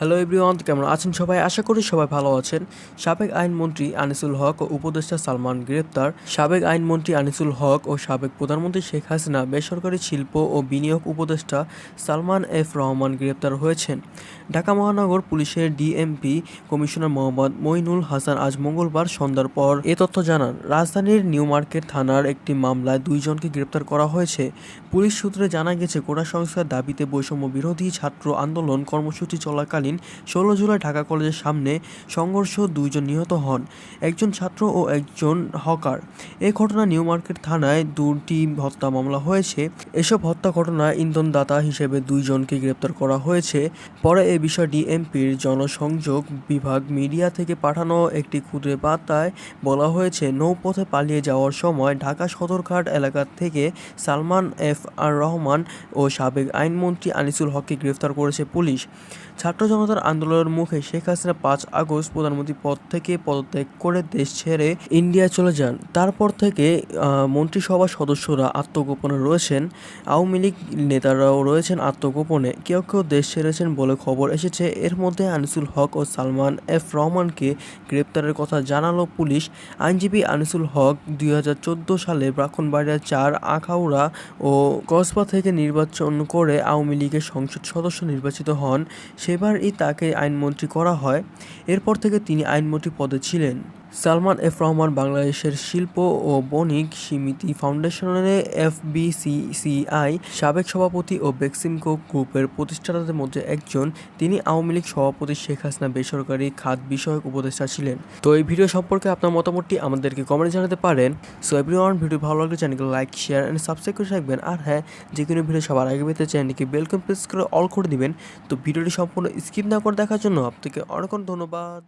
Hello everyone কেমন আছেন সবাই? আশা করি সবাই ভালো আছেন। সাবেক আইনমন্ত্রী আনিসুল হক ও উপদেষ্টা সালমান গ্রেপ্তার। সাবেক আইনমন্ত্রী আনিসুল হক ও সাবেক প্রধানমন্ত্রী শেখ হাসিনা বেসরকারি শিল্প ও বিনিয়োগ উপদেষ্টা সালমান এফ রহমান গ্রেপ্তার হয়েছেন। ঢাকা মহানগর পুলিশের ডিএমপি কমিশনার মোহাম্মদ মইনুল হাসান আজ মঙ্গলবার সন্ধ্যার পর এ তথ্য জানান, রাজধানীর নিউ মার্কেট থানার একটি মামলায় দুইজনকে গ্রেপ্তার করা হয়েছে। পুলিশ সূত্রে জানা গেছে, কোটা সংস্কার দাবিতে বৈষম্য বিরোধী ছাত্র আন্দোলন কর্মসূচি চলাকালীন ষোলো জুলাই ঢাকা কলেজের সামনে সংঘর্ষ দুইজন নিহত হন, একজন ছাত্র ও একজন হকার। এ ঘটনা নিউ মার্কেট থানায় দুটি হত্যা মামলা হয়েছে। এসব হত্যা ঘটনায় ইন্ধনদাতা হিসেবে দুইজনকে গ্রেপ্তার করা হয়েছে। পরে এ বিষয়ে ডিএমপির জনসংযোগ বিভাগ মিডিয়া থেকে পাঠানো একটি ক্ষুদ্র বার্তায় বলা হয়েছে, নৌপথে পালিয়ে যাওয়ার সময় ঢাকা সদরঘাট এলাকা থেকে সালমান এফ আর রহমান ও সাবেক আইনমন্ত্রী আনিসুল হককে গ্রেফতার করেছে পুলিশ। ছাত্র জনতার আন্দোলনের মুখে শেখ হাসিনা পাঁচ আগস্ট প্রধানমন্ত্রী পদ থেকে পদত্যাগ করে দেশ ছেড়ে ইন্ডিয়ায় চলে যান। তারপর থেকে মন্ত্রিসভার সদস্যরা আত্মগোপনে রয়েছেন। আওয়ামী লীগ নেতারাও রয়েছেন আত্মগোপনে। কেউ কেউ দেশ ছেড়েছেন বলে খবর এসেছে। এর মধ্যে আনিসুল হক ও সালমান এফ রহমানকে গ্রেপ্তারের কথা জানালো পুলিশ। আইনজীবী আনিসুল হক দুই হাজার চোদ্দ সালে ব্রাহ্মণবাড়িয়া চার আখাউড়া ও কসবা থেকে নির্বাচন করে আওয়ামী লীগের সংসদ সদস্য নির্বাচিত হন। সেবারই তাকে আইনমন্ত্রী করা হয়। এরপর থেকে তিনি আইনমন্ত্রী পদে ছিলেন। সালমান এফ রহমান বাংলাদেশের শিল্প ও বণিক সমিতি ফাউন্ডেশনের এফবিসিসিআই সাবেক সভাপতি ও বেক্সিমকো গ্রুপের প্রতিষ্ঠাতাদের মধ্যে একজন। তিনি আওয়ামী লীগ সভাপতি শেখ হাসিনা বেসরকারি খাত বিষয়ক উপদেষ্টা ছিলেন। তো এই ভিডিও সম্পর্কে আপনার মতামতটি আমাদেরকে কমেন্টে জানাতে পারেন। সো এভরিওয়ান ভিডিও ভালো লাগলে চ্যানেলকে লাইক শেয়ার অ্যান্ড সাবস্ক্রাইব করে রাখবেন। আর হ্যাঁ যে কোনো ভিডিও সবার আগে পেতে চ্যানেলকে বেলকম প্রেস করে অল করে দিবেন। তো ভিডিওটি সম্পূর্ণ স্কিপ না করে দেখার জন্য আপনাকে অনেক অনেক ধন্যবাদ।